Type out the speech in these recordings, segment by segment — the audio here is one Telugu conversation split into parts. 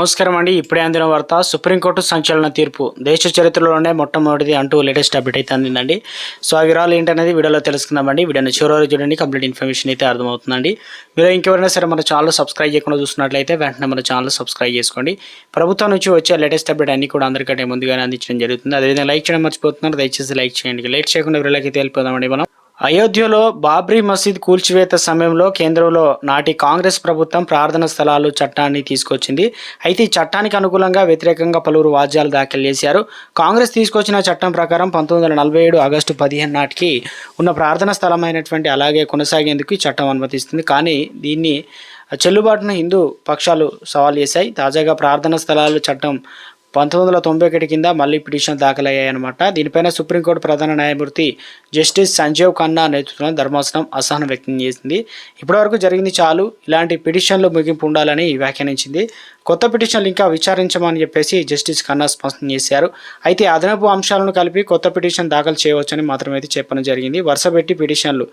నమస్కారం అండి. ఇప్పుడే అందిన వార్త సుప్రీంకోర్టు సంచలన తీర్పు. దేశ చరిత్రలోనే మొట్టమొదటిది అంటూ లేటెస్ట్ అప్డేట్ అయితే అందిందండి. సో ఆ వివరాలు ఏంటనేది వీడియోలో తెలుసుకుందామండి. వీడియోని చివరి చూడండి. కంప్లీట్ ఇన్ఫర్మేషన్ అయితే అర్థమవుతుందండి. మీరు ఇంకెవరైనా సరే మన ఛానల్ సబ్స్క్రైబ్ చేయకుండా చూస్తున్నట్లయితే వెంటనే మన ఛానల్ సబ్స్క్రైబ్ చేసుకోండి. ప్రభుత్వం నుంచి వచ్చే లేటెస్ట్ అప్డేట్ అన్ని కూడా అందరికంటే ముందుగానే అందించడం జరుగుతుంది. అదేవిధంగా లైక్ చేయడం మర్చిపోతున్నారు. దయచేసి లైక్ చేయండి. లైక్ చేయకుండా వీళ్ళకి తెలిపోదామండి మనం. అయోధ్యలో బాబ్రీ మసీద్ కూల్చివేత సమయంలో కేంద్రంలో నాటి కాంగ్రెస్ ప్రభుత్వం ప్రార్థన స్థలాలు చట్టాన్ని తీసుకొచ్చింది. అయితే ఈ చట్టానికి అనుకూలంగా వ్యతిరేకంగా పలువురు వాద్యాలు దాఖలు చేశారు. కాంగ్రెస్ తీసుకొచ్చిన చట్టం ప్రకారం పంతొమ్మిది వందల నలభై ఏడు ఆగస్టు పదిహేను నాటికి ఉన్న ప్రార్థన స్థలమైనటువంటి అలాగే కొనసాగేందుకు ఈ చట్టం అనుమతిస్తుంది. కానీ దీన్ని చెల్లుబాటును హిందూ పక్షాలు సవాల్ చేశాయి. తాజాగా ప్రార్థన స్థలాలు చట్టం పంతొమ్మిది వందల తొంభై ఒకటి కింద మళ్ళీ పిటిషన్ దాఖలయ్యాయన్నమాట. దీనిపైన సుప్రీంకోర్టు ప్రధాన న్యాయమూర్తి జస్టిస్ సంజీవ్ ఖన్నా నేతృత్వంలో ధర్మాసనం అసహనం వ్యక్తం చేసింది. ఇప్పటివరకు జరిగింది చాలు. ఇలాంటి పిటిషన్లు ముగింపు ఉండాలని వ్యాఖ్యానించింది. కొత్త పిటిషన్లు ఇంకా విచారించమని చెప్పేసి జస్టిస్ ఖన్నా స్పష్టం చేశారు. అయితే అదనపు అంశాలను కలిపి కొత్త పిటిషన్ దాఖలు చేయవచ్చని మాత్రమైతే చెప్పడం జరిగింది. వరుసపెట్టి పిటిషన్లు.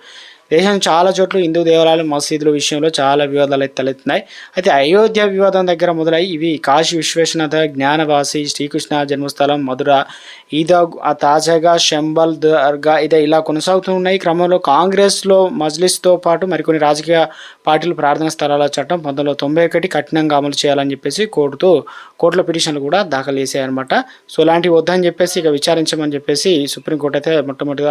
దేశం చాలా చోట్ల హిందూ దేవాలయాలు మసీదుల విషయంలో చాలా వివాదాలు అయితే తలెత్తున్నాయి అయితే అయోధ్య వివాదం దగ్గర మొదలై ఇవి కాశీ విశ్వేశ్వనాథ జ్ఞానవాసి శ్రీకృష్ణ జన్మస్థలం మధుర ఈదా తాజాగా శంబల్ దర్గా ఇదే ఇలా కొనసాగుతున్నాయి. క్రమంలో కాంగ్రెస్లో మజ్లిస్తో పాటు మరికొన్ని రాజకీయ పార్టీలు ప్రార్థనా స్థలాల చట్టం పంతొమ్మిది వందల తొంభై ఒకటి కఠినంగా అమలు చేయాలని చెప్పేసి కోర్టుతో కోర్టులో పిటిషన్లు కూడా దాఖలు చేశాయన్నమాట. సో ఇలాంటివి వద్దని చెప్పేసి ఇక విచారించమని చెప్పేసి సుప్రీంకోర్టు అయితే మొట్టమొదటిగా